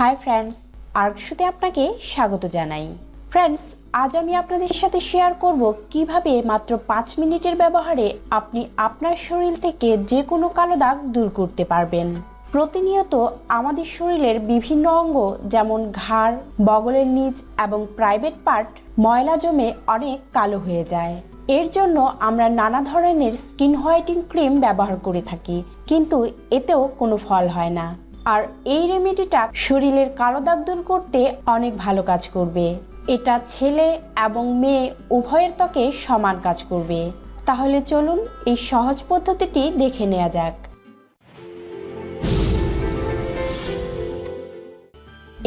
Hi friends আর্কশুতে আপনাকে স্বাগত জানাই। ফ্রেন্ডস, আজ আমি আপনাদের সাথে শেয়ার করব কীভাবে মাত্র পাঁচ মিনিটের ব্যবহারে আপনি আপনার শরীর থেকে যে কোনো কালো দাগ দূর করতে পারবেন। প্রতিনিয়ত আমাদের শরীরের বিভিন্ন অঙ্গ, যেমন ঘাড়, বগলের নিচ এবং প্রাইভেট পার্ট ময়লা জমে অনেক কালো হয়ে যায়। এর জন্য আমরা নানা ধরনের স্কিন হোয়াইটিং ক্রিম ব্যবহার করে থাকি, কিন্তু এতেও কোনো ফল হয় না। আর এই রেমেডিটা শরীরের কালো দাগ দূর করতে অনেক ভালো কাজ করবে। এটা ছেলে এবং মেয়ে উভয়ের ত্বকে সমান কাজ করবে। তাহলে চলুন এই সহজ পদ্ধতিটি দেখে নেওয়া যাক।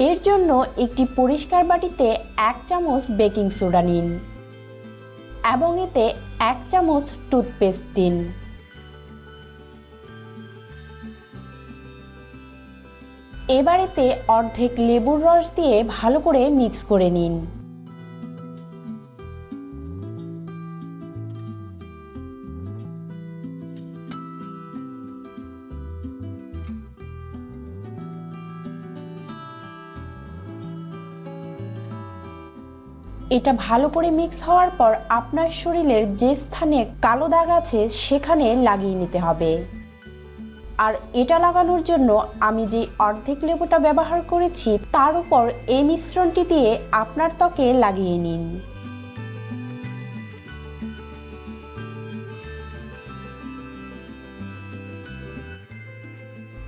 এর জন্য একটি পরিষ্কার বাটিতে এক চামচ বেকিং সোডা নিন এবং এতে এক চামচ টুথপেস্ট দিন। এবার এতে অর্ধেক লেবুর রস দিয়ে ভালো করে মিক্স করে নিন। এটা ভালো করে মিক্স হওয়ার পর আপনার শরীরের যে স্থানে কালো দাগ আছে, সেখানে লাগিয়ে নিতে হবে। আর এটা লাগানোর জন্য আমি যে অর্ধেক লেবুটা ব্যবহার করেছি, তার উপর এই মিশ্রণটি দিয়ে আপনার ত্বকে লাগিয়ে নিন।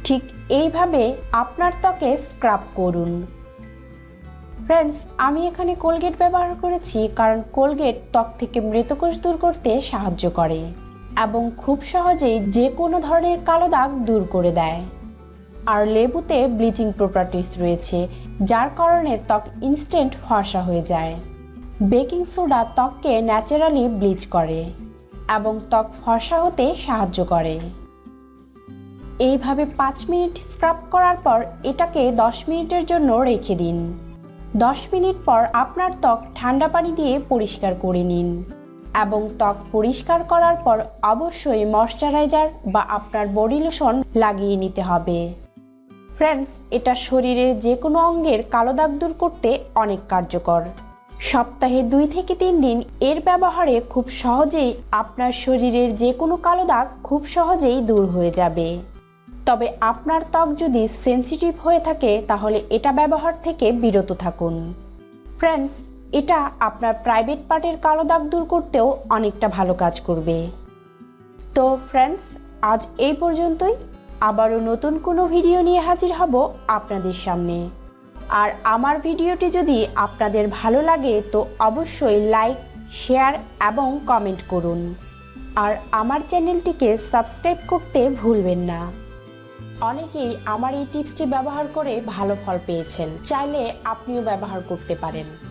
ঠিক এইভাবে আপনার ত্বকে স্ক্রাব করুন। ফ্রেন্ডস, আমি এখানে কোলগেট ব্যবহার করেছি কারণ কোলগেট ত্বক থেকে মৃতকোষ দূর করতে সাহায্য করে। এবং খুব সহজেই যে কোনো ধরনের কালো দাগ দূর করে দেয়। আর লেবুতে ব্লিচিং প্রপার্টিস রয়েছে, যার কারণে ত্বক ইনস্ট্যান্ট ফর্সা হয়ে যায়। বেকিং সোডা ত্বককে ন্যাচারালি ব্লিচ করে এবং ত্বক ফর্সা হতে সাহায্য করে। এইভাবে পাঁচ মিনিট স্ক্রাব করার পর এটাকে দশ মিনিটের জন্য রেখে দিন। দশ মিনিট পর আপনার ত্বক ঠান্ডা পানি দিয়ে পরিষ্কার করে নিন। এবং ত্বক পরিষ্কার করার পর অবশ্যই ময়শ্চারাইজার বা আপনার বডি লোশন লাগিয়ে নিতে হবে। ফ্রেন্ডস, এটা শরীরের যে কোনো অঙ্গের কালো দাগ দূর করতে অনেক কার্যকর। সপ্তাহে দুই থেকে তিন দিন এর ব্যবহারে খুব সহজেই আপনার শরীরের যে কোনো কালো দাগ খুব সহজেই দূর হয়ে যাবে। তবে আপনার ত্বক যদি সেন্সিটিভ হয়ে থাকে, তাহলে এটা ব্যবহার থেকে বিরত থাকুন। ফ্রেন্ডস এটা আপনার প্রাইভেট পার্টের কালো দাগ দূর করতেও অনেকটা ভালো কাজ করবে। তো ফ্রেন্ডস আজ এই পর্যন্তই। আবারও নতুন কোনো ভিডিও নিয়ে হাজির হব আপনাদের সামনে। আর আমার ভিডিওটি যদি আপনাদের ভালো লাগে, তো অবশ্যই লাইক শেয়ার এবং কমেন্ট করুন। আর আমার চ্যানেলটিকে সাবস্ক্রাইব করতে ভুলবেন না। অনেকেই আমার এই টিপসটি ব্যবহার করে ভালো ফল পেয়েছেন। চাইলে আপনিও ব্যবহার করতে পারেন।